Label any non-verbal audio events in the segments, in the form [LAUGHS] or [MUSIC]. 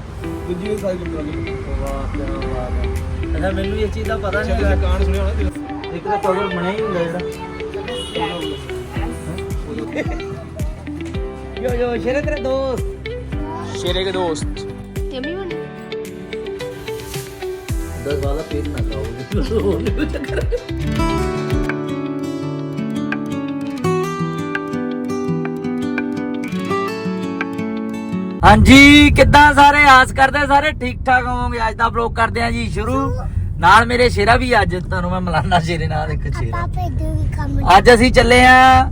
ਖੁੱਲੂਗਾ ਦੂਜੀ ਵਾਰ ਸਾਈਕਲ ਚਲਾ ਕੇ। ਵਾਹ ਕੀ ਬਾਤ ਹੈ। ਅੱਛਾ ਮੈਨੂੰ ਇਸ ਚੀਜ਼ ਦਾ ਪਤਾ ਨਹੀਂ ਹੈਗਾ। ਕਾਂਡ ਸੁਣਿਆ ਹੋਣਾ ਤੇਰਾ ਇੱਕ ਤਾਂ ਕਵਰ ਬਣਿਆ ਹੀ ਹੁੰਦਾ ਜਿਹੜਾ ਯੋ ਯੋ ਸ਼ੇਰੇ ਤੇਰੇ ਦੋਸਤ। ਸ਼ੇਰੇ ਕੇ ਦੋਸਤ। Yummy one. 10 ਵਾਲਾ ਪੇਨ ਨਾ ਲਾਓ ਚੱਕਰ [LAUGHS] ਹਾਂਜੀ ਕਿੱਦਾਂ ਸਾਰੇ? ਆਸ ਕਰਦੇ ਸਾਰੇ ਠੀਕ ਠਾਕ ਹੋਵੋਗੇ? ਅੱਜ ਦਾ ਵਲੌਗ ਕਰਦੇ ਆ ਜੀ ਸ਼ੁਰੂ। ਨਾਲ ਮੇਰੇ ਸ਼ੇਰਾ ਵੀ ਅੱਜ ਤੁਹਾਨੂੰ ਮੈਂ ਮਲਾਨਾ ਸ਼ੇਰੇ ਨਾਲ ਇੱਕ ਸ਼ੇਰਾ. ਅੱਜ ਅਸੀਂ ਚੱਲੇ ਆ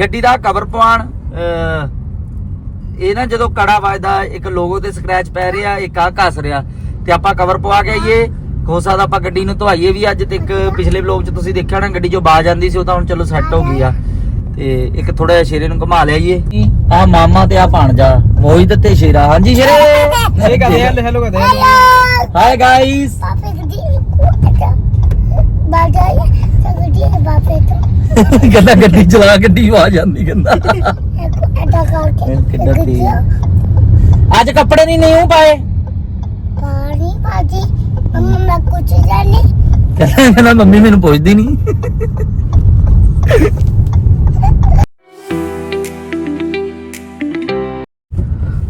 ਗੱਡੀ ਦਾ ਕਵਰ ਪਵਾਉਣ ਅਹ ਇਹ ਨਾ ਜਦੋਂ ਕੜਾ ਵੱਜਦਾ ਇੱਕ ਲੋਗੋ ਤੇ ਸਕ੍ਰੈਚ ਪੈ ਰਿਹਾ ਇੱਕ ਆ ਘਸ ਰਿਹਾ। ਤੇ ਆਪਾਂ ਕਵਰ ਪਵਾ ਕੇ ਆਈਏ। ਹੋ ਸਕਦਾ ਆਪਾਂ ਗੱਡੀ ਨੂੰ ਧਵਾਈਏ ਵੀ ਅੱਜ ਤੇ ਇੱਕ ਪਿਛਲੇ ਵਲੌਗ 'ਚ ਤੁਸੀਂ ਦੇਖਿਆ ਹੋਣਾ ਗੱਡੀ ਜੋ ਬਾਜ ਆਂਦੀ ਸੀ ਉਹ ਤਾਂ ਹੁਣ ਚਲੋ ਸੈੱਟ ਹੋ ਗਈ ਆ। ਤੇ ਇੱਕ ਥੋੜਾ ਜਿਹਾ ਸ਼ੇਰੇ ਨੂੰ ਘੁਮਾ ਲਿਆਈਏ। ਆ ਮਾਮਾ ਤੇ ਆ ਭਾਣਜਾ ਮੋਹਿਤ ਤੇ ਸ਼ੇਰਾ। ਹਾਂਜੀ ਸ਼ੇਰੇ? ਇਹ ਕਹਦੇ ਹੈਲੋ ਹੈਲੋ. ਹਾਈ ਗਾਇਸ ਗੱਡੀ ਚਲਾ ਗੱਡੀ ਆਵਾਜ਼ ਆਂਦੀ ਕਹਿੰਦਾ। ਅੱਜ ਕੱਪੜੇ ਨਹੀਂ ਨਿਊ ਪਾਏ? Pani paji. Mama ਮੈਂ ਕੁਛ ਜਾਣੇ. ਕਹਿੰਦਾ ਕਹਿੰਦਾ ਮੰਮੀ ਮੈਨੂੰ ਪੁੱਛਦੀ ਨਹੀਂ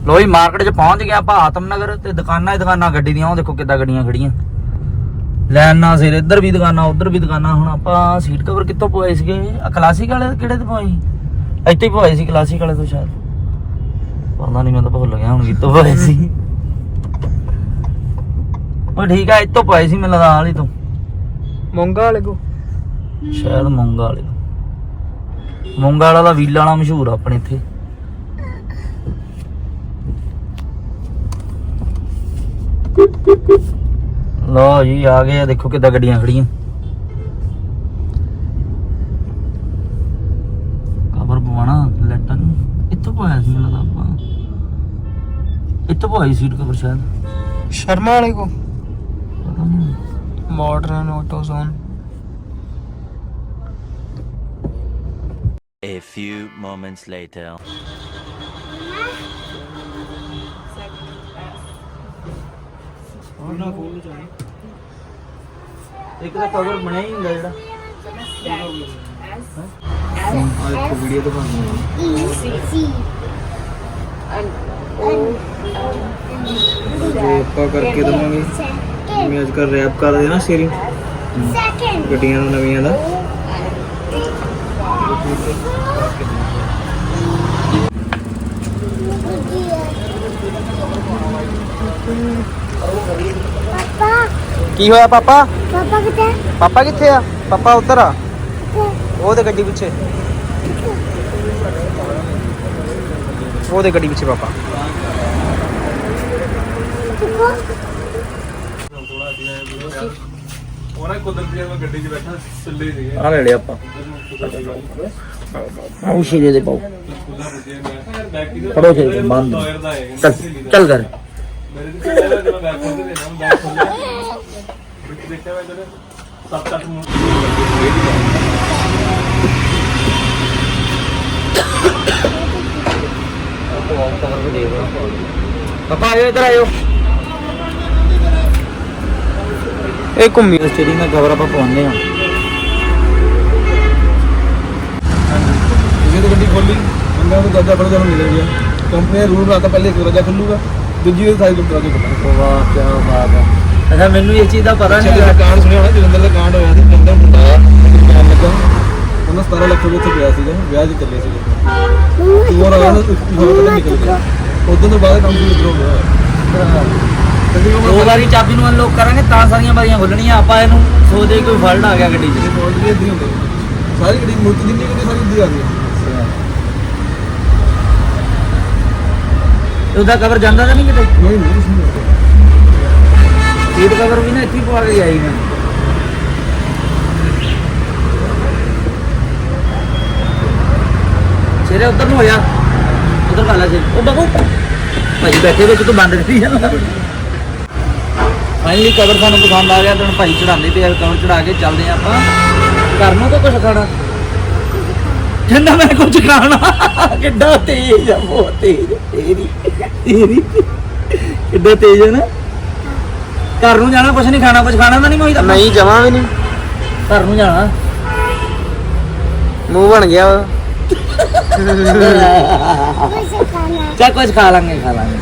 ਲੋਈ ਮਾਰਕੀਟ 'ਚ ਪਹੁੰਚ ਗਿਆ ਆਪਾਂ ਆਤਮ ਨਗਰ ਤੇ ਦੁਕਾਨਾਂ ਹੀ ਦੁਕਾਨਾਂ ਗੱਡੀ ਦੀਆਂ ਉਹ ਦੇਖੋ ਕਿੱਦਾਂ ਗੱਡੀਆਂ ਖੜੀਆਂ। ਲੈਣ ਨਾ ਸਿਰ ਇੱਧਰ ਵੀ ਦੁਕਾਨਾਂ ਉੱਧਰ ਵੀ ਦੁਕਾਨਾਂ ਹੁਣ ਆਪਾਂ ਸੀਟ ਕਵਰ ਕਿੱਥੋਂ ਪਵਾਏ ਸੀਗੇ? ਆ ਕਲਾਸਿਕ ਵਾਲੇ ਕਿਹੜੇ ਤੋਂ ਪਵਾਏ? ਇੱਥੇ ਹੀ ਪਵਾਏ ਸੀ ਕਲਾਸਿਕ ਵਾਲੇ ਤੋਂ ਸ਼ਾਇਦ। ਪਤਾ ਨਹੀਂ ਮੈਂ ਤਾਂ ਭੁੱਲ ਗਿਆ ਹੁਣ ਕਿੱਥੋਂ ਪਵਾਏ ਸੀ। ਉਹ ਠੀਕ ਆ ਇੱਥੋਂ ਪਵਾਏ ਸੀ ਮੈਨੂੰ ਲੱਗਦਾ ਆਲੀ ਤੋਂ। ਮੋਂਗਾ ਵਾਲੇ ਕੋ? ਸ਼ਾਇਦ ਮੋਂਗਾ ਵਾਲੇ ਤੋਂ। ਮੋਂਗਾ ਵਾਲਾ ਦਾ ਵੀਲ ਵਾਲਾ ਮਸ਼ਹੂਰ ਆ ਆਪਣੇ ਇੱਥੇ। ਲੋ ਜੀ ਆ ਗਏ ਆ ਦੇਖੋ ਕਿੱਦਾਂ ਗੱਡੀਆਂ ਖੜੀਆਂ ਕਵਰ ਪਵਾਣਾ ਲੈਟਾਂ ਨੂੰ ਇੱਥੋਂ ਪਾਇਆ ਸੀ ਮੈਨੂੰ ਲੱਗਦਾ ਆਪਾਂ ਇੱਥੋਂ ਪਾਈ ਸੀਟ ਕਵਰ ਸ਼ਾਇਦ ਸ਼ਰਮਾ ਵਾਲੇ ਕੋ ਪਤਾ ਨਹੀਂ modern auto zone A few moments later. ਉਹਨਾਂ ਕੋਲ ਚਾਹੀ ਇੱਕ ਤਾਂ ਕਵਰ ਬਣਿਆ ਹੀ ਹੁੰਦਾ ਜਿਹੜਾ ਆ ਇੱਕ ਵੀਡੀਓ ਤੋਂ ਬਣਦੀ ਜੇ ਆਪਾਂ ਕਰਕੇ ਦਵਾਂਗੇ ਜਿਵੇਂ ਅੱਜ ਕੱਲ ਰੈਪ ਕਰਦੇ ਨਾ ਸ਼ੇਰਿੰਗ ਗੱਡੀਆਂ ਨੂੰ ਨਵੀਆਂ ਦਾ Papa. ਕੀ ਹੋਇਆ ਪਾਪਾ Papa kita. ਪਾਪਾ ਕਿੱਥੇ ਆ ਪਾਪਾ ਉੱਧਰ ਆ ਉਹ ਤੇ ਗੱਡੀ ਪਿੱਛੇ ਉਹ ਤੇ ਗੱਡੀ ਪਿੱਛੇ ਪਾਪਾ ਉਹਨਾਂ ਕੁਦਰਤੀ ਮੈਂ ਗੱਡੀ 'ਚ ਬੈਠਾ ਥੱਲੇ ਸੀਗੇ ਆ ਲੈ ਲਿਆ ਆਪਾਂ ਆਉ ਸ਼ੀਰੇ ਦੇ ਪਾਉ ਬੈਕ ਹੀ ਫੜੋ ਸ਼ੀਰੇ ਬੰਦ ਲਾਇਰ ਦਾ ਹੈ ਚੱਲ ਚੱਲ ਕਰ ਮੇਰੇ ਤੇ ਪਹਿਲਾਂ ਜਦੋਂ ਬੈਕ ਖੋਲਦੇ ਨੇ ਨਾ ਬੈਕ ਖੋਲਿਆ ਵਿੱਚ ਦੇਖਿਆ ਮੈਂ ਜਦੋਂ ਸੱਤ ਅੱਠ ਮਿੰਟ ਪਾਪਾ ਆਇਓ ਇਧਰ ਆਇਓ ਇਹ ਘੁੰਮੀ ਸਟੇਰਿੰਗ ਦਾ ਕਵਰ ਆਪਾਂ ਪਵਾਉਂਦੇ ਆ ਜਿਹਨੇ ਤਾਂ ਗੱਡੀ ਖੋਲੀ ਬੰਦਾ ਨੂੰ ਦਰਜਾ ਫੜ ਜਾਣ ਮਿਲ ਗਿਆ ਕੰਪਨੀ ਦਾ ਰੂਲ ਬਣਾਤਾ ਪਹਿਲੇ ਇੱਕ ਦਰਜਾ ਖੁੱਲੂਗਾ ਦੂਜੀ ਵਾਰ ਸਾਈਕਲ ਚਲਾ ਕੇ ਪਤਾ ਵਾਹ ਕੀ ਬਾਤ ਹੈ। ਅੱਛਾ ਮੈਨੂੰ ਇਸ ਚੀਜ਼ ਦਾ ਪਤਾ ਨਹੀਂ ਹੈਗਾ ਕਾਂਡ ਸੁਣਿਆ ਹੋਣਾ ਜਲੰਧਰ ਦਾ ਕਾਂਡ ਹੋਇਆ ਸੀ ਜਲੰਧਰ ਮੁੰਡਾ ਜਾਣ ਲੱਗਾ। ਉਹਨਾਂ 17 ਲੱਖ ਰੁਪਏ ਉੱਥੇ ਪਿਆ ਸੀਗਾ ਵਿਆਹ 'ਚ ਚੱਲੇ ਸੀਗੇ। ਹੋਰ ਆਇਆ ਨਾ ਨਿਕਲ ਗਿਆ। ਉਦੋਂ ਤੋਂ ਬਾਅਦ ਕੰਮ ਸ਼ੁਰੂ ਹੋ ਗਿਆ। ਉਹ ਦੋ ਵਾਰੀ ਚਾਬੀ ਨੂੰ ਅਨਲੋਕ ਕਰਾਂਗੇ ਤਾਂ ਸਾਰੀਆਂ ਬਾਰੀਆਂ ਖੁੱਲਣੀਆਂ। ਆਪਾਂ ਇਹਨੂੰ ਸੋਚਦੇ ਕੋਈ ਫਲਟ ਆ ਗਿਆ ਗੱਡੀ 'ਚ। ਇਹ ਸਾਰੀ ਗੱਡੀ ਮੁੱਤ ਜਿੰਨੀ ਗੱਡੀ ਸਾਰੀ ਇੱਦਾਂ ਆ ਗਈ। ਉਹਦਾ ਕਵਰ ਜਾਂਦਾ ਤਾਂ ਨਹੀਂ ਕਿਤੇ? ਨਹੀਂ ਨਹੀਂ। ਸੀਟ ਕਵਰ ਵੀ ਨਾ ਇੱਥੇ ਪਵਾ ਕੇ ਆਈ ਮੈਂ। ਸਿਰੇ ਉੱਧਰ ਨੂੰ ਹੋਇਆ ਉੱਧਰ ਕਾਲਾ ਸੀ ਉਹ ਬਾਬੂ ਭਾਈ ਬੈਠੇ ਵਿੱਚ ਤੂੰ ਬੰਦ ਕਰੀ ਜਾਂਦਾ ਫਾਈਨਲੀ ਕਵਰ ਸਾਨੂੰ ਪਸੰਦ ਆ ਗਿਆ ਤੇ ਭਾਈ ਚੜਾਉਂਦੇ ਤੇ ਕਵਰ ਚੜਾ ਕੇ ਚੱਲਦੇ ਆਪਾਂ। ਘਰ ਨੂੰ ਤਾਂ ਕੁਝ ਖਾਣਾ। ਕਹਿੰਦਾ ਮੈਂ ਕੁਝ ਖਾਣਾ ਕਿੱਡਾ ਤੇਜ਼ ਆ ਬਹੁਤ ਤੇਜ਼ ਤੇਰੀ ਤੇਰੀ। ਕਿੱਡਾ ਤੇਜ਼ ਹੈ ਨਾ। ਘਰ ਨੂੰ ਜਾਣਾ ਕੁਝ ਨਹੀਂ ਖਾਣਾ ਕੁਝ ਖਾਣਾ ਤਾਂ ਨਹੀਂ ਮੋਹਿਤ ਨਹੀਂ ਜਮਾ ਵੀ ਨਹੀਂ। ਘਰ ਨੂੰ ਜਾਣਾ। ਮੂੰਹ ਬਣ ਗਿਆ ਚਾ ਕੁਝ ਖਾ ਲਾਂਗੇ ਖਾ ਲਾਂਗੇ।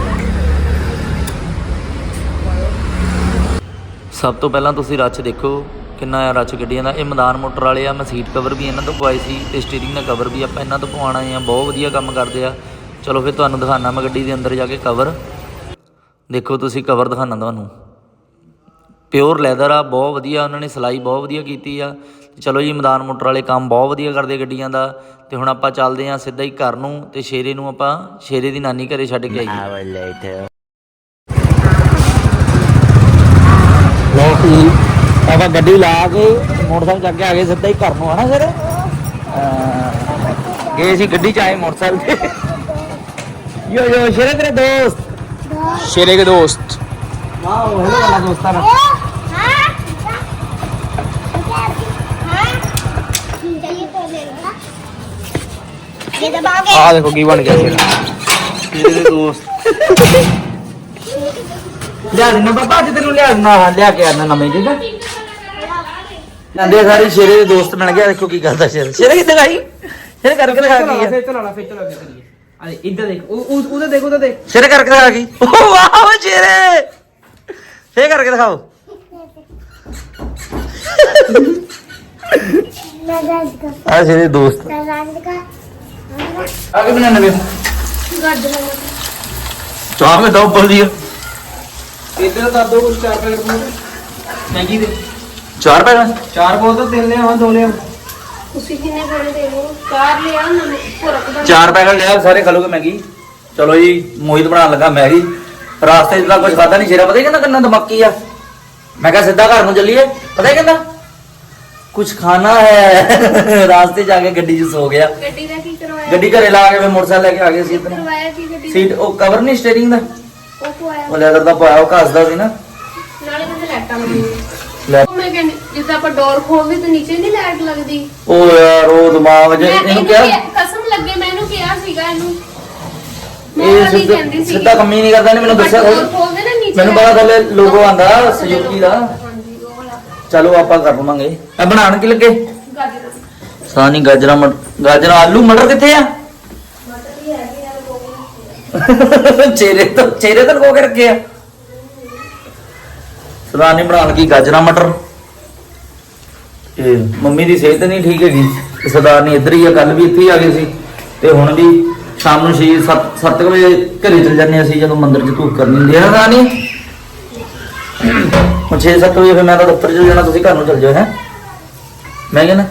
ਸਭ ਤੋਂ ਪਹਿਲਾਂ ਤੁਸੀਂ ਰੱਛ ਦੇਖੋ। ਕਿੰਨਾ ਆ ਰੱਛ ਗੱਡੀਆਂ ਦਾ। ਇਹ ਮੈਦਾਨ ਮੋਟਰ ਵਾਲੇ ਆ ਮੈਂ ਸੀਟ ਕਵਰ ਵੀ ਇਹਨਾਂ ਤੋਂ ਪਵਾਈ ਸੀ ਤੇ ਸਟੀਅਰਿੰਗ ਦਾ ਕਵਰ ਵੀ ਆਪਾਂ ਇਹਨਾਂ ਤੋਂ ਪਵਾਉਣਾ ਆ। ਬਹੁਤ ਵਧੀਆ ਕੰਮ ਕਰਦੇ ਆ। ਚਲੋ ਫਿਰ ਤੁਹਾਨੂੰ ਦਿਖਾਣਾ ਮੈਂ ਗੱਡੀ ਦੇ ਅੰਦਰ ਜਾ ਕੇ ਕਵਰ ਦੇਖੋ ਤੁਸੀਂ ਕਵਰ ਦਿਖਾਣਾ ਤੁਹਾਨੂੰ। ਪਿਓਰ ਲੈਦਰ ਆ ਬਹੁਤ ਵਧੀਆ ਉਹਨਾਂ ਨੇ ਸਿਲਾਈ ਬਹੁਤ ਵਧੀਆ ਕੀਤੀ ਆ। ਤੇ ਚਲੋ ਜੀ ਮੈਦਾਨ ਮੋਟਰ ਵਾਲੇ ਕੰਮ ਬਹੁਤ ਵਧੀਆ ਕਰਦੇ ਗੱਡੀਆਂ ਦਾ। ਤੇ ਹੁਣ ਆਪਾਂ ਚੱਲਦੇ ਆ ਸਿੱਧਾ ਹੀ ਘਰ ਨੂੰ ਤੇ ਸ਼ੇਰੇ ਨੂੰ ਆਪਾਂ ਸ਼ੇਰੇ ਦੀ ਨਾਨੀ ਘਰੇ ਛੱਡ ਕੇ ਆਈਏ। Hour later. ਲੋ ਜੀ ਆਪਾਂ ਗੱਡੀ ਲਾ ਕੇ ਮੋਟਰਸਾਈਕਲ ਚੱਕ ਕੇ ਆ ਗਏ ਸਿੱਧਾ ਹੀ ਘਰ ਨੂੰ ਹਨਾ ਸਰ? ਗਏ ਸੀ ਗੱਡੀ ਚ ਆਏ ਮੋਟਰਸਾਈਕਲ ਤੇ। ਯੋ ਯੋ ਸ਼ੇਰੇ ਤੇਰੇ ਦੋਸਤ। ਸ਼ੇਰੇ ਦੇ ਦੋਸਤ। ਵਾਓ ਹੈਲੋ ਵਾਲਾ ਦੋਸਤਾਂ ਨਾ। ਆ ਦੇਖੋ ਕੀ ਬਣ ਗਿਆ ਸ਼ੇਰਾ। ਮੇਰੇ ਦੋਸਤ। ਲਿਆ ਦੇ ਨਾ ਬਾਬਾ ਅੱਜ ਲਿਆ ਨਾ ਲਿਆ ਕੇ ਆਣਾ ਨਵੇਂ ਠੀਕ ਜਾਂਦੇ ਸਾਰੇ ਸ਼ੇਰੇ ਦੇ ਦੋਸਤ ਮਿਲ ਗਿਆ ਦੇਖੋ ਕੀ ਕਰਦਾ ਸ਼ੇਰ ਸ਼ੇਰੇ ਕਿੱਥੇ ਗਈ ਸ਼ੇਰੇ ਕਰਕੇ ਦਿਖਾ ਗਈ ਫਿਰ ਚਲਾ ਲਾ ਫਿਰ ਚਲਾ ਕੇ ਕਰੀਏ ਅਰੇ ਇੱਧਰ ਦੇਖ ਉਹ ਉਹਦਾ ਦੇਖ ਉਹਦਾ ਦੇਖ ਸ਼ੇਰੇ ਕਰਕੇ ਦਿਖਾ ਗਈ ਓ ਵਾਹ ਸ਼ੇਰੇ ਫੇਰ ਕਰਕੇ ਦਿਖਾਓ ਆ ਸ਼ੇਰੇ ਦੋਸਤ ਆਗੇ ਬਣਾ ਨਵੇਂ ਚਾਹ ਮੇ ਦੋ ਬੋਲ ਦਿਓ ਇੱਧਰ ਦੱਸ ਦੋ ਕੁਝ ਚਾਰ ਪੈਕਟ ਮਹਿੰਗੀ ਦੇ ਪੈਣਾ ਚਾਰ ਬੋਲ ਤਾਂ ਤਿੰਨ ਲਿਆਵਾਂ ਦੋ ਲਿਆਵਾਂ। ਤੁਸੀਂ ਕਿੰਨੇ ਬੜੇ ਦੇ ਹੋ? ਚਾਰ ਲਿਆ ਨਵੇਂ ਭੁਰਕ ਦਾ ਚਾਰ ਪੈਕਟ ਲਿਆ ਸਾਰੇ ਖਾ ਲੋਗੇ ਮੈਗੀ। ਚਲੋ ਜੀ ਮੋਹਿਤ ਬਣਾਉਣ ਲੱਗਾ ਮੈਗੀ ਰਾਸਤੇ 'ਚ ਤਾਂ ਕੁਝ ਖਾਦਾ ਨਹੀਂ ਸ਼ੇਰਾ ਪਤਾ ਹੀ ਕਹਿੰਦਾ? ਕਿੰਨਾ ਦਿਮਾਗੀ ਆ। ਮੈਂ ਕਿਹਾ ਸਿੱਧਾ ਘਰ ਨੂੰ ਚੱਲੀਏ। ਪਤਾ ਹੀ ਕਹਿੰਦਾ? ਕੁਝ ਖਾਣਾ ਹੈ। ਰਾਸਤੇ 'ਚ ਆ ਕੇ ਗੱਡੀ 'ਚ ਸੋ ਗਿਆ। ਗੱਡੀ ਦਾ ਕੀ ਕਰਵਾਇਆ? ਗੱਡੀ ਘਰੇ ਲਾ ਕੇ ਫਿਰ ਮੋਟਰਸਾਈਕਲ ਲੈ ਕੇ ਆ ਗਏ ਸੀ ਇੱਧਰ ਕਰਵਾਇਆ ਕੀ ਗੱਡੀ ਦਾ? ਸੀਟ ਉਹ ਕਵਰ ਨਹੀਂ ਸਟੀਅਰਿੰਗ ਦਾ। ਉਹ ਪਵਾਇਆ ਉਹ ਲੈਦਰ ਦਾ ਪਾਇਆ ਉਹ ਘਸਦਾ ਸੀ ਨਾ। ਨਾਲੇ ਕਹਿੰਦੇ ਲਾਈਟਾਂ ਲੱਗੀਆਂ ਲੈ। ਉਹ ਮੈਂ ਕਹਿੰਦੀ ਜਿੱਦਾਂ ਆਪਾਂ ਡੋਰ ਖੋਲਦੇ ਤੇ ਨੀਚੇ ਨਹੀਂ ਲਾਈਟ ਲੱਗਦੀ। ਉਹ ਯਾਰ ਉਹ ਦਿਮਾਗ ਜੇ ਮੈਂ ਇਹਨੂੰ ਇਹਨੂੰ ਕਿਹਾ ਕਿਹਾ- ਕਸਮ ਲੱਗੇ ਮੈਂ ਇਹਨੂੰ ਕਿਹਾ ਸੀਗਾ ਇਹਨੂੰ। ਮੈਂ ਇਹ ਉਹਦੀ ਸਿੱਧਾ ਕਹਿੰਦੀ ਸੀ ਸਿੱਧਾ ਕੰਮ ਹੀ ਨਹੀਂ ਕਰਦਾ ਇਹਨੇ ਮੈਨੂੰ ਦੱਸਿਆ ਡੋਰ ਥੋੜ੍ਹੀ। ਖੋਲਦੇ ਨਾ ਨੀਚੇ ਮੈਨੂੰ ਪਤਾ ਥੱਲੇ ਲੋਗੋ ਆਂਦਾ ਸੁਜ਼ੂਕੀ ਦਾ। ਹਾਂਜੀ ਉਹ ਵਾਲਾ। ਚਲੋ ਆਪਾਂ ਕਰ ਲਵਾਂਗੇ ਆ ਬਣਾਉਣ ਕੀ ਲੱਗੇ? ਗਾਜਰ। ਸਾਨੀ ਗਾਜਰਾਂ ਮਟ- ਗਾਜਰਾਂ ਆਲੂ ਮਟਰ ਕਿੱਥੇ ਆ? ਚਿਹਰੇ ਤੋਂ ਚਿਹਰੇ ਤੋਂ ਲਗੋ ਕੇ ਰੱਖੇ ਆ। ਸਦਾਨੀ ਬਣਾਉਣ ਲੱਗੀ ਗਾਜਰਾਂ, ਮਟਰ। ਤੇ ਮੰਮੀ ਦੀ ਸਿਹਤ ਨਹੀਂ ਠੀਕ ਹੈਗੀ। ਤੇ ਸਰਦਾਰ ਇੱਧਰ ਹੀ ਆ ਕੱਲ ਵੀ ਇੱਥੇ ਹੀ ਆ ਗਏ ਸੀ। ਤੇ ਹੁਣ ਵੀ ਸ਼ਾਮ ਨੂੰ 6 7 7 ਵਜੇ ਘਰੇ ਚਲ ਜਾਂਦੇ ਅਸੀਂ, ਜਦੋਂ ਮੰਦਿਰ 'ਚ ਧੂਪ ਕਰਨੀ ਹੁੰਦੀ ਹੈ ਨਾ ਰਾਣੀ? ਹੁਣ 6 7 ਵਜੇ ਫਿਰ ਮੈਂ ਤਾਂ ਦਫ਼ਤਰ ਚਲ ਜਾਣਾ, ਤੁਸੀਂ ਘਰ ਨੂੰ ਚਲ ਜਾਓ, ਹੈ? ਮੈਂ ਕਹਿੰਦਾ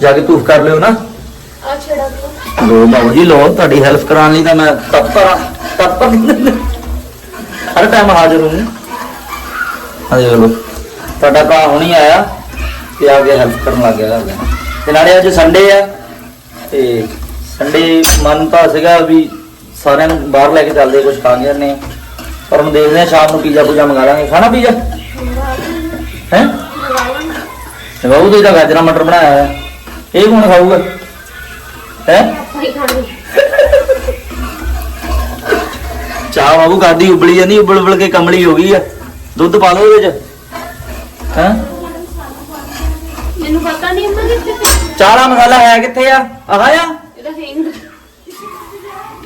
ਜਾ ਕੇ ਧੂਫ ਕਰ ਲਿਓ ਨਾ। ਆ ਛੇੜਾ ਲੋ ਬਾਬੂ ਜੀ ਲੋ ਤੁਹਾਡੀ ਹੈਲਪ ਕਰਾਉਣ ਲਈ ਤਾਂ ਮੈਂ ਤਤਪਰ ਤਤਪਰ ਹਰ ਟਾਈਮ ਹਾਜ਼ਰ ਹੂੰ ਹਾਂ ਦੇਖ ਲੋ ਤੁਹਾਡਾ ਭਰਾ ਹੁਣੀ ਆਇਆ ਤੇ ਆ ਕੇ ਹੈਲਪ ਕਰਨ ਲੱਗ ਗਿਆ ਘਰ ਤੇ ਨਾਲੇ ਅੱਜ ਸੰਡੇ ਆ, ਤੇ ਸੰਡੇ ਮਨ ਤਾਂ ਸੀਗਾ ਵੀ ਸਾਰਿਆਂ ਨੂੰ ਬਾਹਰ ਲੈ ਕੇ ਚੱਲਦੇ ਕੁਝ ਖਾ ਕੇ ਪਰ ਹੁਣ ਦੇਖਦੇ ਆ, ਸ਼ਾਮ ਨੂੰ ਪੀਜ਼ਾ ਪੂਜਾ ਮੰਗਾ ਲਾਂਗੇ। ਖਾਣਾ ਪੀਜ਼ਾ? ਹੈ? ਬਾਬੂ ਜੀ ਤਾਂ ਗਾਜਰਾ ਮਟਰ ਬਣਾਇਆ ਹੋਇਆ। ਇਹ ਕੌਣ ਖਾਊਗਾ? ਹੈ? ਚਾਹ ਬਾਬੂ ਕਾਦੀ ਉਬਲੀ ਜਾਂਦੀ ਉਬਲ ਉਬਲ ਕੇ ਕਮਲੀ ਹੋ ਗਈ ਆ। ਦੁੱਧ ਪਾ ਲਓ ਇਹਦੇ ਚ। ਹੈ? ਮੈਨੂੰ ਪਤਾ ਨਹੀਂ ਅੰਮਾ ਕਿੱਥੇ ਦਾ ਮਸਾਲਾ ਹੈ ਕਿੱਥੇ ਆ? ਆਹ ਆ? ਇਹਦਾ ਹਿੰਗ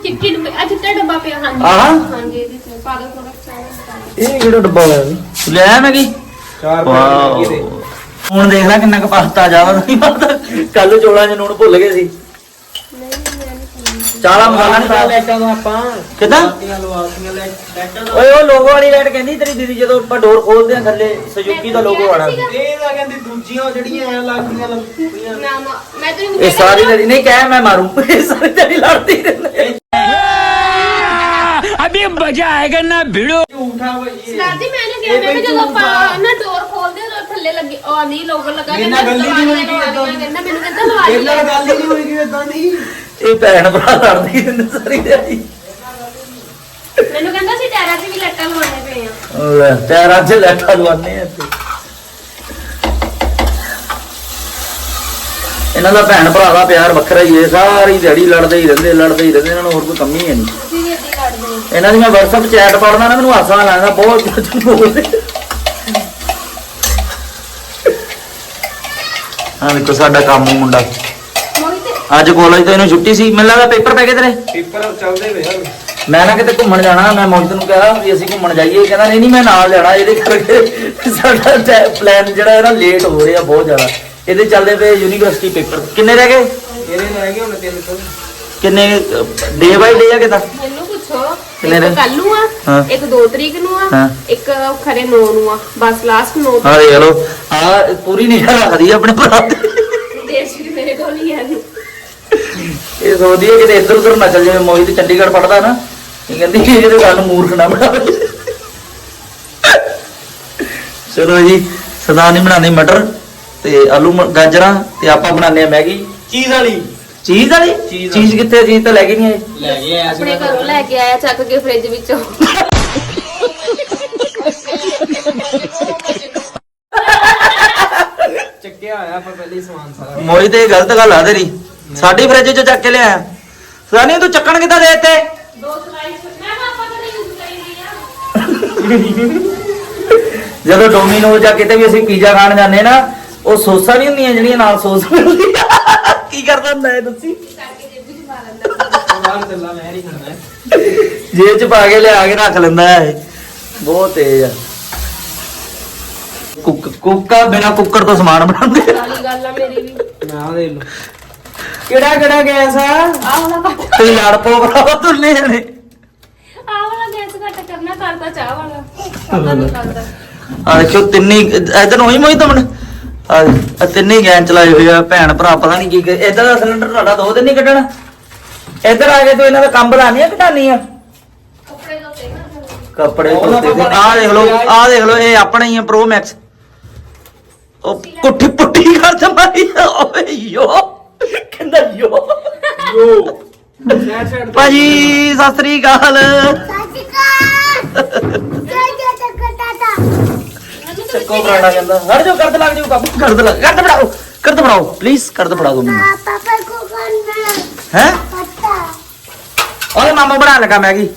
ਚਿੱਟੀ ਡੱਬੇ ਆ ਚਿੱਟਾ ਡੱਬਾ ਪਿਆ ਹਾਂਜੀ। ਆਹਾ। ਹਾਂਜੀ ਇਹਦੇ ਚ ਪਾ ਦੋ ਥੋੜਾ ਚਾਹ ਇਹ ਕਿਹੜਾ ਡੱਬਾ ਹੋਇਆ ਲੈ ਮੈਂ ਕੀ ਚਾਰ ਦੇ। ਹੁਣ ਦੇਖ ਲੈ ਕਿੰਨਾ ਕੁ ਪਾਸਤਾ ਜਾਵਾ ਨਹੀਂ ਪਤਾ ਕੱਲ ਚੋਲਾਂ ਨੂਣ ਭੁੱਲ ਗਏ ਸੀ। ਦਾ ਮਸਾਲਾ ਨਹੀਂ ਪਾਇਆ ਲੈਟਾਂ ਤੋਂ ਆਪਾਂ ਕਿਦਾਂ? ਲਵਾਤੀਆਂ ਲੈਟਾਂ ਤੋਂ ਓਏ ਉਹ ਲੋਗੋ ਵਾਲੀ ਲਾਈਟ ਕਹਿੰਦੀ ਤੇਰੀ ਦੀਦੀ ਜਦੋਂ ਆਪਾਂ ਡੋਰ ਖੋਲਦੇ ਆ ਥੱਲੇ ਸੁਜ਼ੂਕੀ ਦਾ ਲੋਗੋ ਆਣਾ ਇਹ ਤਾਂ ਕਹਿੰਦੀ ਦੂਜੀਆਂ ਉਹ ਜਿਹੜੀਆਂ ਐ ਲੱਗਦੀਆਂ ਲੱਗਦੀਆਂ ਨਾ ਨਾ ਮੈਂ ਤੈਨੂੰ ਇਹ ਸਾਰੀ ਲੜੀ ਨਹੀਂ ਕਹਿ ਮੈਂ ਮਾਰੂ। ਇਹ ਸਾਰੀ ਲੜੀ ਲੜਦੀ ਰਹਿੰਦੇ ਝੂਠਾ ਬਈ ਇਹ। ਸਰਦੀ ਮੈਂ ਨਾ ਕਿਹਾ ਮੈਂ ਜਦੋਂ ਆਪਾਂ ਨਾ ਡੋਰ ਖੋਲਦੇ ਤਾਂ ਥੱਲੇ ਲੱਗੇ ਉਹ ਨਹੀਂ ਲੋਗੋ ਲੱਗਾ ਇਹਨਾਂ ਗੱਲ ਨਹੀਂ ਹੋਈ ਕਿ ਏਦਾਂ ਦੀ। ਕਹਿੰਦਾ ਮੈਨੂੰ ਕਹਿੰਦਾ ਲਵਾ ਇਹਨਾਂ ਨਾਲ ਗੱਲ ਨਹੀਂ ਹੋਈ ਕਿ ਇਦਾਂ ਦੀ। ਇਹ ਭੈਣ ਭਰਾ ਲੜਦੀ ਰਹਿੰਦੇ ਸਾਰੀ ਦਿਹਾੜੀ। ਮੈਨੂੰ ਕਹਿੰਦਾ ਸੀ ਟੈਰਾ 'ਚ ਵੀ ਲੱਟਾਂ ਲਵਾਉਣੇ ਪਏ ਆ ਲੈ ਟੈਰਾਂ 'ਚ ਲੈਟਾ ਲਵਾਨੇ ਆ ਤੇ ਇਹਨਾਂ ਦਾ ਭੈਣ ਭਰਾ ਦਾ ਪਿਆਰ ਵੱਖਰਾ ਹੀ ਹੈ ਸਾਰੀ ਦਿਹਾੜੀ ਲੜਦੇ ਹੀ ਰਹਿੰਦੇ ਲੜਦੇ ਹੀ ਰਹਿੰਦੇ ਇਹਨਾਂ ਨੂੰ ਹੋਰ ਕੋਈ ਕੰਮ ਹੀ ਨਹੀਂ ਤੁਸੀਂ ਵੀ ਏਦਾਂ ਹੀ ਲੜ ਇਹਨਾਂ ਦੀ ਮੈਂ WhatsApp ਚੈਟ ਪੜਨਾ ਨਾ ਮੈਨੂੰ ਹਾਸਾ ਲੱਗਦਾ ਬਹੁਤ ਕੁਝ ਬੋਲਦੇ। ਹਾਂ ਦੇਖੋ ਸਾਡਾ ਕੰਮ ਮੁੰਡਾ। ਅੱਜ ਕਾਲਜ ਤੋਂ ਇਹਨੂੰ ਛੁੱਟੀ ਸੀ ਮੈਨੂੰ ਲੱਗਦਾ ਪੇਪਰ ਪੈ ਗਏ ਤੇਰੇ। ਪੇਪਰ ਚੱਲਦੇ ਵੇ ਯਾਰ ਮੈਂ ਨਾ ਕਿਤੇ ਘੁੰਮਣ ਜਾਣਾ ਮੈਂ ਮੋਹਿਤ ਨੂੰ ਕਿਹਾ ਵੀ ਅਸੀਂ ਘੁੰਮਣ ਜਾਈਏ। ਕਹਿੰਦਾ ਨਹੀਂ ਨਹੀਂ ਮੈਂ ਨਾਲ ਜਾਣਾ ਇਹਦੇ ਕਰਕੇ ਸਾਡਾ ਪਲਾਨ ਜਿਹੜਾ ਹੈ ਨਾ ਲੇਟ ਹੋ ਰਿਹਾ ਬਹੁਤ ਜ਼ਿਆਦਾ। ਇਹਦੇ ਚੱਲਦੇ ਪਏ ਯੂਨੀਵਰਸਿਟੀ ਪੇਪਰ ਕਿੰਨੇ ਰਹਿ ਗਏ? ਇਹਦੇ ਰਹਿ ਗਏ ਹੁਣ ਤਿੰਨ ਸੌ। ਕਿੰਨੇ ਡੇ ਬਾਈ ਡੇ ਆ ਕਿਦਾਂ? ਮੈਨੂੰ ਪੁੱਛੋ ਕਿੰਨੇ ਦਿਨ? ਕੱਲ ਨੂੰ ਹਾਂ। ਆ ਇੱਕ 2 ਤਰੀਕ ਨੂੰ ਹਾਂ। ਆ ਇੱਕ ਖਰੇ 9 ਨੂੰ ਆ। ਬਸ ਲਾਸਟ 9 ਆ ਦੇਖ ਲਓ ਆ ਪੂਰੀ ਨਿਗਾਹ ਰੱਖਦੀ ਆਪਣੇ ਭਰਾ ਤੇ। ਦੇਸ਼ ਵੀ ਮੇਰੇ ਕੋਲ ਹੀ ਹੈ ਇਹ ਸੋਚਦੀ ਹੈ ਕਿ ਇੱਧਰ ਉੱਧਰ ਨਾ ਚੱਲ ਜਾਵੇ ਮੋਹਿਤ ਚੰਡੀਗੜ੍ਹ ਪੜਦਾ ਨਾ। ਇਹ ਕਹਿੰਦੀ ਕਿ ਇਹਦੇ ਗੱਲ ਮੂਰਖ ਨਾ ਬਣਾਵੇ। ਚਲੋ ਜੀ ਸਦਾ ਨਹੀਂ ਬਣਾਉਂਦੇ ਮਟਰ ਤੇ ਆਲੂ ਮ- ਗਾਜਰਾਂ ਤੇ ਆਪਾਂ ਬਣਾਉਂਦੇ ਆ ਮੈਗੀ। ਚੀਜ਼ ਵਾਲੀ। ਚੀਜ਼ ਵਾਲੀ? ਚੀਜ਼ ਚੀਜ਼ ਕਿੱਥੇ ਚੀਜ਼ ਤਾਂ ਲੈ ਕੇ ਨਹੀਂ ਆਏ। ਲੈ ਗਿਆ ਆਪਣੇ ਘਰੋਂ ਲੈ ਕੇ ਆਇਆ ਚੱਕ ਕੇ ਫ੍ਰਿਜ ਵਿੱਚੋਂ। ਚੱਕਿਆ ਆਇਆ ਆਪਾਂ ਪਹਿਲੇ ਹੀ ਸਮਾਨ ਸਾਰਾ। ਮੋਹਿਤ ਇਹ ਗਲਤ ਗੱਲ ਆ ਤੇਰੀ। ਸਾਡੀ ਫ੍ਰਿਜ ਚੋਂ ਚੱਕ ਕੇ ਲਿਆਇਆ। ਸਾਨੀ ਤੂੰ ਚੱਕਣ ਕਿੱਦਾਂ ਦੇ ਦਿੱਤੇ? ਦੋ ਸਲਾਈਸ ਮੈਂ ਪਾਪਾ ਕਦੇ ਯੂਜ਼ ਕਰੀ ਨਹੀਂ ਆ। ਜਦੋਂ ਡੋਮੀਨੋਜ਼ ਜਾਂ ਕਿਤੇ ਵੀ ਅਸੀਂ ਪੀਜ਼ਾ ਖਾਣ ਜਾਂਦੇ ਨਾ ਉਹ ਸੋਸਾਂ ਨਹੀਂ ਹੁੰਦੀਆਂ ਜਿਹੜੀਆਂ ਨਾਲ ਸੌਸ ਮਿਲਦੀ ਆ। ਕੀ ਕਰਦਾ ਹੁੰਦਾ ਹੈ ਦੱਸੀ? ਕਰਕੇ ਜੇਬ ਵਿੱਚ ਪਾ ਲੈਂਦਾ। ਬਾਹਰ ਚੱਲਾ ਮੈਂ ਨਹੀਂ ਖਾਣਾ ਜੇਬ ਚ ਪਾ ਕੇ ਲਿਆ ਕੇ ਰੱਖ ਲੈਂਦਾ ਹੈ ਇਹ। ਬਹੁਤ ਤੇਜ਼ ਆ। ਕੁੱਕ ਕੁੱਕਾ ਬਿਨਾ ਕੁੱਕਰ ਤੋਂ ਸਮਾਨ ਬਣਾਉਂਦੇ ਆ। ਗੱਲ ਆ ਮੇਰੀ ਵੀ। ਨਾ ਦੇ ਲੋ ਕਿਹੜਾ ਕਿਹੜਾ ਗੈਸ ਆ? ਆਹ ਵਾਲਾ ਘੱਟ ਤੁਸੀਂ ਲੜ ਪੋ ਭਰਾਵਾ ਤੁਰਨੇ ਨੇ ਆਹ ਵਾਲਾ ਗੈਸ ਘੱਟ ਕਰਨਾ ਕਰਦਾ ਚਾਹ ਵਾਲਾ। ਪਤਾ ਨਹੀਂ ਲੱਗਦਾ ਆ ਦੇਖੋ ਤਿੰਨੇ ਇਧਰ ਨੂੰ ਹੀ ਮੋਈ ਤਮਣ ਆ ਤਿੰਨੇ ਗੈਨ ਚਲਾਏ ਹੋਏ ਆ ਭੈਣ ਭਰਾ ਪਤਾ ਨਹੀਂ ਕੀ ਇਧਰ ਦਾ ਸਿਲੰਡਰ ਤੁਹਾਡਾ ਦੋ ਦਿਨ ਨਹੀਂ ਕੱਢਣਾ। ਇਧਰ ਆ ਕੇ ਤੂੰ ਇਹਨਾਂ ਦਾ ਕੰਮ ਬਣਾਣੀ ਆ ਘਟਾਣੀ ਆ। ਕੱਪੜੇ ਧੋਤੇ ਨਾ ਕੱਪੜੇ ਧੋਤੇ ਤੇ ਆਹ ਦੇਖ ਲਓ ਆਹ ਦੇਖ ਲਓ ਇਹ ਆਪਣਾ ਹੀ ਆ ਪ੍ਰੋ ਮੈਕਸ ਉਹ ਕੁੱਠੀ ਪੁੱਠੀ ਕਰ ਜਮਾਈ ਓਏ ਯੋ। ਕਹਿੰਦਾ ਯੋ। ਸਾਈਡ ਸਾਈਡ ਭਾਜੀ ਸਤਿ ਸ੍ਰੀ ਅਕਾਲ। ਚੱਕੋ ਬਰਾੜਾ ਕਹਿੰਦਾ। ਹਟ ਜਾਓ ਕਰਦ ਲੱਗ ਜਾਓ ਬਾਬੂ ਕਰਦ ਲੱਗ ਕਰਦ ਫੜਾਓ ਕਰਦ ਫੜਾਓ ਪਲੀਜ਼ ਕਰਦ ਫੜਾ ਦੋ ਮੈਨੂੰ ਪਾਪਾ ਕੋ ਖਾਣਾ ਹੈ। ਪਤਾ। ਓਏ ਮਾਮਾ ਬਣਾ ਲਗਾ ਮੈਗੀ।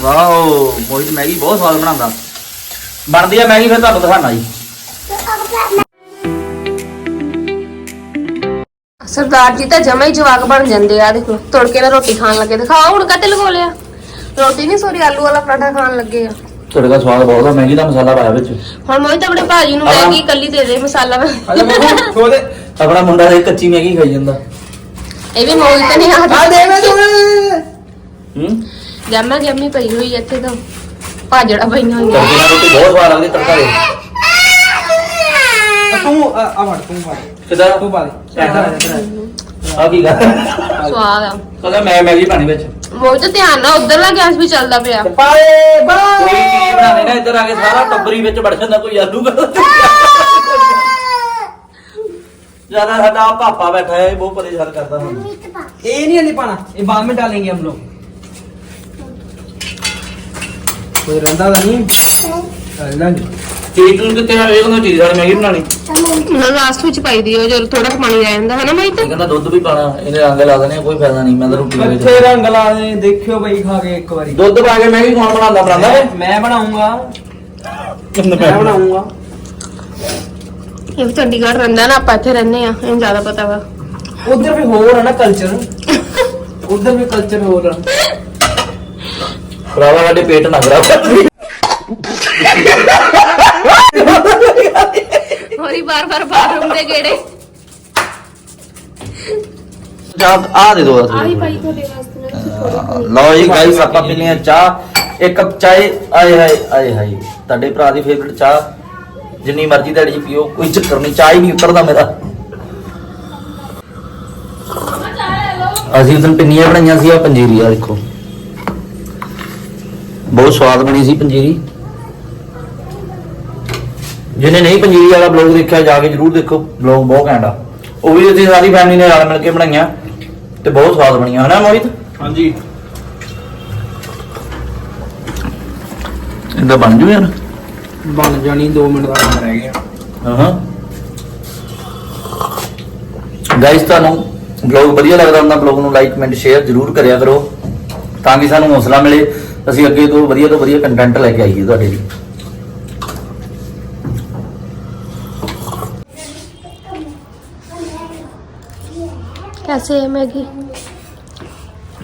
ਵਾਓ ਮੋਹਿਤ ਮੈਗੀ ਬਹੁਤ ਸਵਾਦ ਬਣਾਉਂਦਾ। ਬਣਦੀ ਆ ਮੈਗੀ ਫਿਰ ਤੁਹਾਨੂੰ ਦਿਖਾਣਾ ਜੀ। ਸਰਦਾਰ ਜੀ ਤਾਂ ਜਮਾ ਹੀ ਜਵਾਕ ਬਣ ਜਾਂਦੇ ਆ ਦੇਖੋ ਤੜਕੇ ਨਾਲ ਰੋਟੀ ਖਾਣ ਲੱਗੇ ਦਿਖਾਓ ਹੁਣ ਕਾਤੇ ਲਗੋ ਲਿਆ। ਰੋਟੀ ਨਹੀਂ ਸੋਰੀ ਆਲੂ ਵਾਲਾ ਪਰਾਠਾ ਖਾਣ ਲੱਗੇ ਆ। ਤੁਹਾਡੇ ਦਾ ਸਵਾਦ ਬਹੁਤ ਆ ਮੈਗੀ ਦਾ ਮਸਾਲਾ ਪਾਇਆ ਵਿੱਚ। ਹੁਣ ਮੈਂ ਤਾਂ ਆਪਣੇ ਭਾਜੀ ਨੂੰ ਆਹ। ਮੈਗੀ ਕੱਲੀ ਦੇ ਦੇ ਮਸਾਲਾ। ਦੇ। ਆਪਣਾ ਮੁੰਡਾ ਇਹ ਕੱਚੀ ਮੈਗੀ ਖਾਈ ਜਾਂਦਾ। ਇਹ ਵੀ ਮੋਲ ਤੇ ਨਹੀਂ ਆ ਆਦਾ ਦੇ ਮੈਂ ਤੂੰ। ਹੂੰ? ਜੰਮਾ ਜੰਮੀ ਪਈ ਹੋਈ ਆ ਇੱਥੇ ਤਾਂ। ਭਾਜੜਾ ਪਈਆਂ ਹੋਈਆਂ। ਤੜਕੇ ਨਾਲ ਰੋਟੀ ਬਹੁਤ ਸਵਾਦ ਲੱਗਦੀ ਤੜਕਾ ਦੇ। ਤੂੰ ਆ ਆ ਫੜ ਤੂੰ ਫੜ ਕਿਦਾਂ ਤੂੰ ਪਾ ਦੇ ਇੱਧਰ ਆ, ਇੱਧਰ ਆ। ਆ ਕੀ ਗੱਲ ਸਵਾਦ ਆ ਕਹਿੰਦਾ ਮੈਂ ਮੈਗੀ ਪਾਣੀ ਵਿੱਚ ਮੋਲ ਤੇ ਧਿਆਨ ਨਾਲ ਉਧਰਲਾ ਗੈਸ ਵੀ ਚੱਲਦਾ ਪਿਆ ਪਾਏ ਕੋਈ ਬਾਏ ਕੀ ਬਣਾਵੇ ਨਾ ਇੱਧਰ ਆ ਕੇ ਸਾਰਾ ਟੱਬਰੀ ਵਿੱਚ ਵੜ ਜਾਂਦਾ ਕੋਈ ਆਲੂ ਕਰਦਾ ਜਿਆਦਾ ਸਾਡਾ ਪਾਪਾ ਬੈਠਾ ਹੈ ਇਹ ਬਹੁਤ ਪਰੇਸ਼ਾਨ ਕਰਦਾ ਹੁਣ ये नहीं नहीं पाना ये बाद में डालेंगे हम लोग कोई रंदा था नहीं रंदा नहीं ਚੀਜ਼ ਤੂੰ ਕਿਤੇ ਹਰ ਵੇਖ ਨਾ ਚੀਜ਼ ਸਾਡੀ ਮਹਿੰਗੀ ਬਣਾਣੀ ਹਾਂ ਲਾਸਟ ਵਿੱਚ ਪਾਈ ਦੀ ਜਦੋਂ ਥੋੜਾ ਪਾਣੀ ਰਹਿ ਜਾਂਦਾ ਹਨਾ ਮਾਈ? ਤੇ ਕਹਿੰਦਾ ਦੁੱਧ ਵੀ ਪਾਣਾ ਇਹਦੇ ਰੰਗ ਲਾ ਦੇਣੇ ਕੋਈ ਫਾਇਦਾ ਨਹੀਂ ਮੈਂ ਤਾਂ ਰੋਟੀ ਦੇ ਅੱਛੇ ਰੰਗ ਲਾ ਦੇ ਦੇਖਿਓ ਬਈ ਖਾ ਕੇ ਇੱਕ ਵਾਰੀ। ਦੁੱਧ ਪਾ ਕੇ ਮਹਿੰਗੀ ਕੌਣ ਬਣਾਉਂਦਾ ਬਣਾਉਂਦਾ ਮੈਂ ਬਣਾਉਂਗਾ। ਕਿੰਨਾ ਮੈਂ ਬਣਾਉਂਗਾ। ਇਹ ਵੀ ਚੰਡੀਗੜ੍ਹ ਰਹਿੰਦਾ ਨਾ ਆਪਾਂ ਇੱਥੇ ਰਹਿੰਦੇ ਆ ਇਹਨੂੰ ਜ਼ਿਆਦਾ ਪਤਾ ਵਾ। ਉਧਰ ਵੀ ਹੋਰ ਆ ਨਾ ਕਲਚਰ ਉਧਰ ਵੀ ਕਲਚਰ ਹੋਰ ਆ। ਭਰਾਵਾ ਸਾਡੇ ਪੇਟ ਨਾ ਖਰਾਬ ਹੋਰੀ ਬਾਰ ਬਾਰ ਬਾਥਰੂਮ ਦੇ ਗੇੜੇ। ਜਾ ਆ ਦੇ ਦੋ ਆਹੀ ਭਾਈ ਤੁਹਾਡੇ ਵਾਸਤੇ ਲਓ ਜੀ ਗਾਈਸ ਆਪਾਂ ਪੀਨੇ ਆ ਚਾਹ। ਇੱਕ ਕੱਪ ਚਾਹ ਆਏ ਹਾਏ ਆਏ ਹਾਏ। ਤੁਹਾਡੇ ਭਰਾ ਦੀ ਫੇਵਰਿਟ ਚਾਹ। ਜਿੰਨੀ ਮਰਜ਼ੀ ਤੁਹਾਡੀ ਜੀ ਪੀਓ ਕੋਈ ਚੱਕਰ ਨਹੀਂ ਚਾਹ ਹੀ ਨਹੀਂ ਉਤਰਦਾ ਮੇਰਾ। ਅਸੀਂ ਉਦੋਂ ਪਿੰਨੀਆਂ ਬਣਾਈਆਂ ਸੀ ਆ ਪੰਜੀਰੀ ਆ ਦੇਖੋ। ਬਹੁਤ ਸਵਾਦ ਬਣੀ ਸੀ ਪੰਜੀਰੀ। ਜਿਹਨੇ ਨਹੀਂ ਪੰਜੀਰੀ ਵਾਲਾ ਬਲੌਗ ਦੇਖਿਆ ਜਾ ਕੇ ਜਰੂਰ ਦੇਖੋ ਬਲੌਗ ਬਹੁਤ ਘੈਂਟ ਆ। ਉਹ ਵੀ ਅਸੀਂ ਸਾਰੀ ਫੈਮਿਲੀ ਨੇ ਰਲ ਮਿਲ ਕੇ ਬਣਾਈਆਂ ਤੇ ਬਹੁਤ ਸਵਾਦ ਬਣੀਆਂ ਹਨਾ ਮੋਹਿਤ? ਹਾਂਜੀ। ਇਹਦਾ ਬਣ ਜੂ ਯਾਰ ਬਣ ਜਾਣੀ 2 ਮਿੰਟ ਦਾ ਕੰਮ ਰਹਿ ਗਿਆ। ਹਾਂ ਗਾਇਸ ਤੁਹਾਨੂੰ ਬਲੌਗ ਵਧੀਆ ਲੱਗਦਾ ਹੁੰਦਾ ਬਲੌਗ ਨੂੰ ਲਾਈਕ ਕਮੈਂਟ ਸ਼ੇਅਰ ਜਰੂਰ ਕਰਿਆ ਕਰੋ ਤਾਂ ਕਿ ਸਾਨੂੰ ਹੌਸਲਾ ਮਿਲੇ। ਅਸੀਂ ਅੱਗੇ ਤੋਂ ਵਧੀਆ ਤੋਂ ਵਧੀਆ ਕੰਟੈਂਟ ਲੈ ਕੇ ਆਈਏ ਤੁਹਾਡੇ ਲਈ। ਐਸੇ ਹੈ ਮੈਗੀ।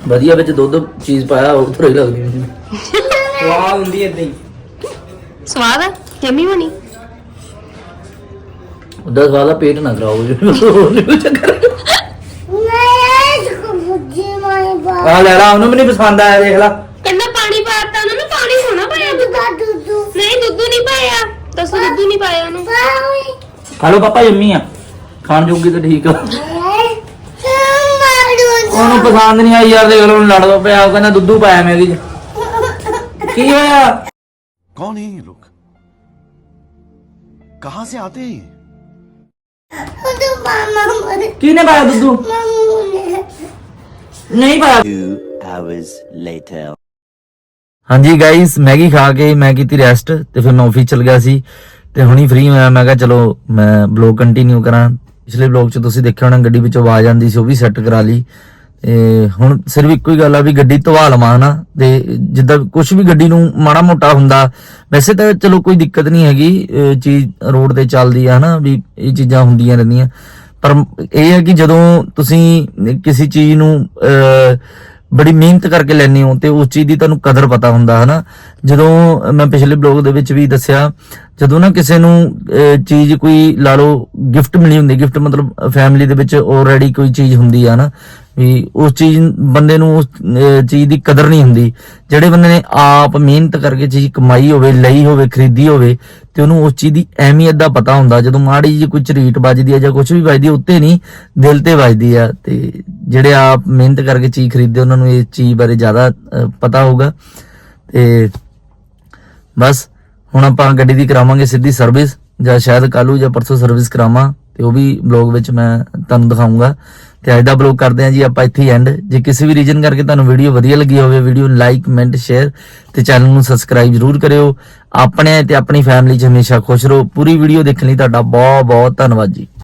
ਵਧੀਆ ਵਿੱਚ ਦੁੱਧ ਚੀਜ਼ ਪਾਇਆ ਉਹ ਥੋੜੀ ਲੱਗਦੀ ਮੈਨੂੰ। ਸਵਾਦ ਹੁੰਦੀ ਐ ਹੀ। ਸਵਾਦ ਹੈ ਜਮੀ ਬਣੀ ਉਹਦਾ ਸਵਾਦਾ ਪੇਟ ਨਾ ਖਰਾਬ ਹੋ ਜਾਵੇ। ਚੱਕਰ। ਆ ਲੈ ਲਾ ਉਹਨੂੰ ਵੀ ਨਹੀਂ ਪਸੰਦ ਆਇਆ ਦੇਖ ਲਾ। ਕਹਿੰਦਾ ਪਾਣੀ ਪਾਤਾ ਉਹਨਾਂ ਨੂੰ ਪਾਣੀ ਹੋਣਾ ਪਾਇਆ। ਨਹੀਂ ਦੁੱਧ ਨਹੀਂ ਪਾਇਆ। ਦੱਸੋ ਦੁੱਧ ਨਹੀਂ ਪਾਇਆ ਉਹਨੂੰ। ਖਾ ਲਓ ਪਾਪਾ ਜੰਮੀ ਆ। ਖਾਣ ਜੋਗੀ ਤਾਂ ਠੀਕ ਆ। ਉਹਨੂੰ ਪਸੰਦ ਨਹੀਂ ਆਈ ਯਾਰ ਦੇਖ ਲਓ ਉਹਨੂੰ ਲੜਦਾ ਪਿਆ ਉਹ ਕਹਿੰਦਾ ਦੁੱਧੂ ਪਾਇਆ ਮੈਂ ਇਹਦੇ ਕੀ ਹੋਇਆ? ਕੌਣ ਹੈ ਇਹ ਕਹਾਂ ਸੇ ਆਤੇ ਹੈ ਦੁੱਧੂ ਮਾਮਾ ਮਰ ਕਿਹਨੇ ਪਾਇਆ ਦੁੱਧੂ? ਨਹੀਂ ਪਾਇਆ। 2 hours later. ਹਾਂਜੀ ਗਾਇਸ ਮੈਗੀ ਖਾ ਕੇ ਮੈਂ ਕੀਤੀ ਰੈਸਟ ਤੇ ਫਿਰ ਮੈਂ ਆਫਿਸ ਚਲ ਗਿਆ ਸੀ ਤੇ ਹੁਣੀ ਫ੍ਰੀ ਹੋਇਆ ਮੈਂ ਕਿਹਾ ਚਲੋ ਮੈਂ ਬਲੌਗ ਕੰਟੀਨਿਊ ਕਰਾਂ। ਪਿਛਲੇ ਬਲੌਗ 'ਚ ਤੁਸੀਂ ਦੇਖਿਆ ਹੋਣਾ ਗੱਡੀ ਵਿੱਚੋਂ ਆਵਾਜ਼ ਆਉਂਦੀ ਸੀ ਉਹ ਵੀ ਸੈੱਟ ਕਰਾ ਲਈ। ਤੇ ਹੁਣ ਸਿਰਫ ਇੱਕੋ ਹੀ ਗੱਲ ਆ ਵੀ ਗੱਡੀ ਧਵਾ ਲਵਾਂ ਹਨਾ ਤੇ ਜਿੱਦਾਂ ਕੁਝ ਵੀ ਗੱਡੀ ਨੂੰ ਮਾੜਾ ਮੋਟਾ ਹੁੰਦਾ ਵੈਸੇ ਤਾਂ ਚਲੋ ਕੋਈ ਦਿੱਕਤ ਨਹੀਂ ਹੈਗੀ ਚੀਜ਼ ਰੋਡ ਤੇ ਚੱਲਦੀ ਆ ਹਨਾ ਵੀ ਇਹ ਚੀਜ਼ਾਂ ਹੁੰਦੀਆਂ ਰਹਿੰਦੀਆਂ। ਪਰ ਇਹ ਹੈ ਕਿ ਜਦੋਂ ਤੁਸੀਂ ਕਿਸੇ ਚੀਜ਼ ਨੂੰ ਅਹ, ਬੜੀ ਮਿਹਨਤ ਕਰਕੇ ਲੈਣੀ ਹੋ ਤੇ ਉਸ ਚੀਜ਼ ਦੀ ਤੁਹਾਨੂੰ ਕਦਰ ਪਤਾ ਹੁੰਦਾ, ਹਨਾ? ਜਦੋਂ ਮੈਂ ਪਿਛਲੇ ਬਲੌਗ ਦੇ ਵਿੱਚ ਵੀ ਦੱਸਿਆ, ਜਦੋਂ ਨਾ ਕਿਸੇ ਨੂੰ ਚੀਜ਼ ਕੋਈ ਲਾ ਲਓ ਗਿਫਟ ਮਿਲੀ ਹੁੰਦੀ ਗਿਫਟ ਮਤਲਬ ਫੈਮਿਲੀ ਦੇ ਵਿੱਚ ਆਲਰੇਡੀ ਕੋਈ ਚੀਜ਼ ਹੁੰਦੀ ਆ ਨਾ ਵੀ ਉਸ ਚੀਜ਼ ਬੰਦੇ ਨੂੰ ਉਸ ਚੀਜ਼ ਦੀ ਕਦਰ ਨਹੀਂ ਹੁੰਦੀ। ਜਿਹੜੇ ਬੰਦੇ ਨੇ ਆਪ ਮਿਹਨਤ ਕਰਕੇ ਚੀਜ਼ ਕਮਾਈ ਹੋਵੇ, ਲਈ ਹੋਵੇ, ਖਰੀਦੀ ਹੋਵੇ, ਤੇ ਉਹਨੂੰ ਉਸ ਚੀਜ਼ ਦੀ ਅਹਿਮੀਅਤ ਦਾ ਪਤਾ ਹੁੰਦਾ। ਜਦੋਂ ਮਾੜੀ ਜਿਹੀ ਕੋਈ ਝਰੀਟ ਵੱਜਦੀ ਹੈ ਜਾਂ ਕੁਝ ਵੀ ਵੱਜਦੀ ਉੱਤੇ ਨਹੀਂ, ਦਿਲ ਤੇ ਵੱਜਦੀ ਆ ਤੇ ਜਿਹੜੇ ਆਪ ਮਿਹਨਤ ਕਰਕੇ ਚੀਜ਼ ਖਰੀਦਦੇ, ਉਹਨਾਂ ਨੂੰ ਇਸ ਚੀਜ਼ ਬਾਰੇ ਜ਼ਿਆਦਾ ਪਤਾ ਹੋਊਗਾ। ਤੇ ਬਸ, ਹੁਣ ਆਪਾਂ ਗੱਡੀ ਦੀ ਕਰਾਵਾਂਗੇ ਸਿੱਧੀ ਸਰਵਿਸ, ਜਾਂ ਸ਼ਾਇਦ ਕੱਲੂ ਜਾਂ ਪਰਸੋਂ ਸਰਵਿਸ ਕਰਾਵਾਂ, ਤੇ ਉਹ ਵੀ ਬਲੌਗ ਵਿੱਚ ਮੈਂ ਤੁਹਾਨੂੰ ਦਿਖਾਉਂਗਾ ਤੇ ਅੱਜ ਦਾ ਬਲੌਗ ਕਰਦੇ ਹਾਂ ਜੀ, ਆਪਾਂ ਇੱਥੇ ਹੀ ਐਂਡ ਜੇ ਕਿਸੇ ਵੀ ਰੀਜਨ ਕਰਕੇ ਤੁਹਾਨੂੰ ਵੀਡੀਓ ਵਧੀਆ ਲੱਗੀ ਹੋਵੇ ਵੀਡੀਓ ਨੂੰ ਲਾਈਕ ਕਮੈਂਟ ਸ਼ੇਅਰ ਤੇ ਚੈਨਲ ਨੂੰ ਸਬਸਕ੍ਰਾਈਬ ਜ਼ਰੂਰ ਕਰਿਓ। ਆਪਣੇ ਤੇ ਆਪਣੀ ਫੈਮਿਲੀ 'ਚ ਹਮੇਸ਼ਾ ਖੁਸ਼ ਰਹੋ। ਪੂਰੀ ਵੀਡੀਓ ਦੇਖਣ ਲਈ ਤੁਹਾਡਾ ਬਹੁਤ ਬਹੁਤ ਧੰਨਵਾਦ ਜੀ।